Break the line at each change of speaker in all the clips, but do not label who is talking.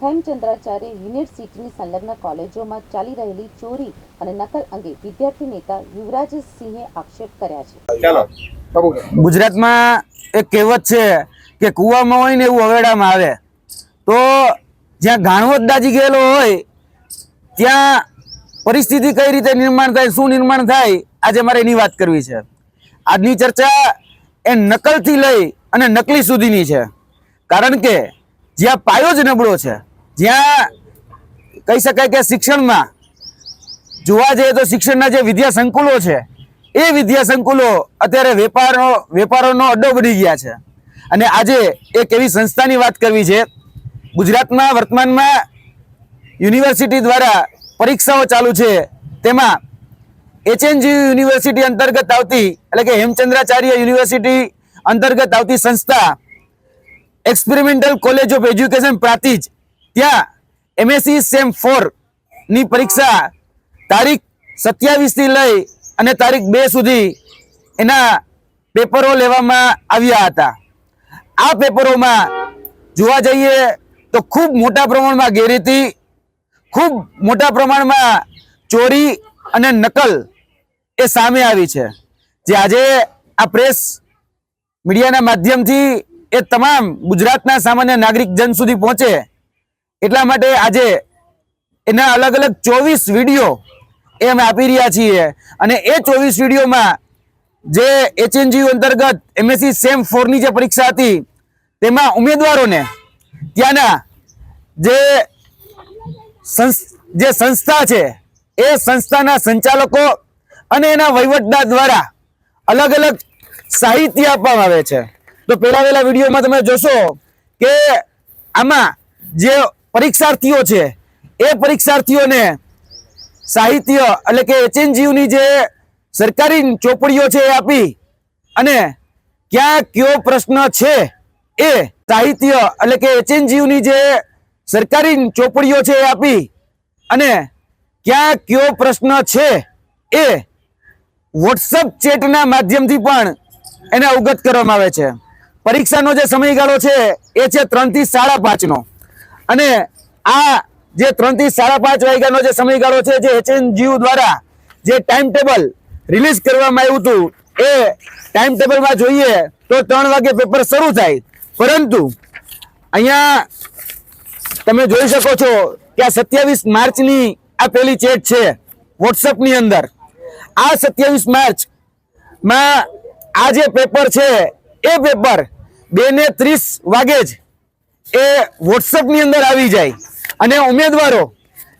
હેમચંદ્રાચાર્ય યુનિવર્સિટીની સંલગ્ન કોલેજોમાં ચાલી રહેલી ચોરી અને નકલ અંગે વિદ્યાર્થી નેતા યુવરાજસિંહે આક્ષેપ કર્યા છે.
ગુજરાતમાં એક કહેવત છે કે કૂવામાં હોય ને એવું હવેડામાં આવે. તો જ્યાં ગાણવત દાજી ગયેલો હોય ત્યાં પરિસ્થિતિ કઈ રીતે નિર્માણ થાય શું નિર્માણ થાય આજે મારે એની વાત કરવી છે. આજની ચર્ચા એ નકલથી લઈ અને નકલી સુધીની છે. કારણ કે જ્યાં પાયો જ નબળો છે, જ્યાં કહી શકાય કે શિક્ષણમાં જોવા જઈએ તો શિક્ષણના જે વિદ્યા સંકુલો છે, એ વિદ્યા સંકુલો અત્યારે વેપારનો, વેપારોનો અડ્ડો બની ગયા છે. અને આજે એક એવી સંસ્થાની વાત કરવી છે, ગુજરાતમાં વર્તમાનમાં યુનિવર્સિટી દ્વારા પરીક્ષાઓ ચાલુ છે, તેમાં એચએનજી યુનિવર્સિટી અંતર્ગત આવતી, એટલે કે હેમચંદ્રાચાર્ય યુનિવર્સિટી અંતર્ગત આવતી સંસ્થા experimental college of education Prantij. ત્યાં એમએસસી સેમ ફોરની પરીક્ષા તારીખ સત્યાવીસથી લઈ અને તારીખ બે સુધી એના પેપરો લેવામાં આવ્યા હતા. આ પેપરોમાં જોવા જઈએ તો ખૂબ મોટા પ્રમાણમાં ગેરરીતિ, ખૂબ મોટા પ્રમાણમાં ચોરી અને નકલ એ સામે આવી છે. જે આજે આ પ્રેસ મીડિયાના માધ્યમથી એ તમામ ગુજરાતના સામાન્ય નાગરિક જન સુધી પહોંચે. એટલા માટે આજે એના અલગ અલગ ચોવીસ વીડિયો એ અમે આપી રહ્યા છીએ. અને એ ચોવીસ વિડીયોમાં જે એચએનજીયુ અંતર્ગત એમએસસી સેમ ફોરની જે પરીક્ષા હતી, તેમાં ઉમેદવારોને ત્યાંના જે જે સંસ્થા છે, એ સંસ્થાના સંચાલકો અને એના વહીવટદાર દ્વારા અલગ અલગ સાહિત્ય આપવામાં આવે છે. તો પહેલા વહેલા વિડીયોમાં તમે જોશો કે આમાં જે પરીક્ષાર્થીઓ છે, એ પરીક્ષાર્થીઓને સાહિત્ય એટલે કે એચએનજીયુની જે સરકારી ચોપડીઓ છે એ આપી અને ક્યાં કયો પ્રશ્ન છે એ સાહિત્ય એટલે કે એચએનજીયુની જે સરકારી ચોપડીઓ છે એ આપી અને ક્યાં કયો પ્રશ્ન છે એ વોટ્સઅપ ચેટના માધ્યમથી પણ એને અવગત કરવામાં આવે છે. પરીક્ષાનો જે સમયગાળો છે, એ છે ત્રણથી સાડા પાંચનો. અને આ જે ત્રણથી સાડા પાંચ વાગ્યાનો જે સમયગાળો છે, જે એચએનજીયુ દ્વારા જે ટાઈમ ટેબલ રિલીઝ કરવામાં આવ્યું હતું, એ ટાઈમ ટેબલમાં જોઈએ તો ત્રણ વાગે પેપર શરૂ થાય. પરંતુ અહીંયા તમે જોઈ શકો છો કે આ સત્યાવીસ માર્ચની આ પેલી ચેટ છે, વોટ્સઅપની અંદર. આ સત્યાવીસ માર્ચમાં આ જે પેપર છે, એ પેપર બે ને ત્રીસ વાગે જ એ વોટ્સઅપની અંદર આવી જાય. અને ઉમેદવારો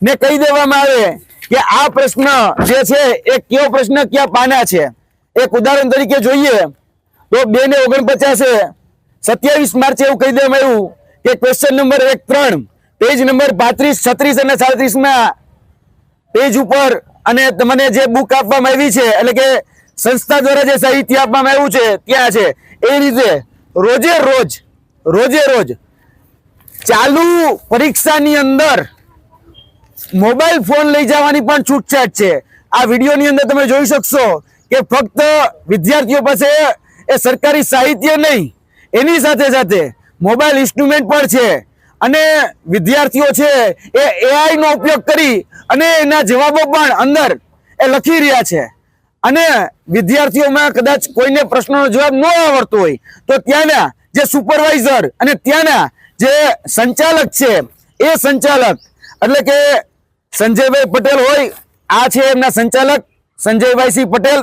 ને કહી દેવામાં આવે કે આ પ્રશ્ન જે છે એ કયો પ્રશ્ન ક્યાં પાના છે? એક ઉદાહરણ તરીકે જોઈએ તો બે ને ઓગણપચાસે સત્યાવીસ માર્ચે એવું કહી દેવામાં આવ્યું કે ક્વેશ્ચન નંબર એક ત્રણ પેજ નંબર પાંત્રીસ, છત્રીસ અને સાડત્રીસમાં પેજ ઉપર અને તમને જે બુક આપવામાં આવી છે, એટલે કે સંસ્થા દ્વારા જે સાહિત્ય આપવામાં આવ્યું છે, ત્યાં છે. એ રીતે રોજે રોજ રોજે રોજ ચાલુ પરીક્ષાની અંદર મોબાઈલ ફોન લઈ જવાની પણ છૂટછાટ છે. આ વિડીયોની અંદર તમે જોઈ શકશો કે ફક્ત વિદ્યાર્થીઓ પાસે એ સરકારી સાહિત્ય નહીં, એની સાથે સાથે મોબાઈલ ઇન્સ્ટ્રુમેન્ટ પણ છે અને વિદ્યાર્થીઓ છે એ એઆઈનો ઉપયોગ કરી અને એના જવાબો પણ અંદર એ લખી રહ્યા છે. અને વિદ્યાર્થીઓમાં કદાચ કોઈને પ્રશ્નનો જવાબ ન આવડતો હોય, તો ત્યાંના જે સુપરવાઇઝર અને ત્યાંના જે સંચાલક છે, એ સંચાલક, એટલે કે સંજયભાઈ પટેલ હોય, આ છે એમના સંચાલક સંજયભાઈ સિંહ પટેલ.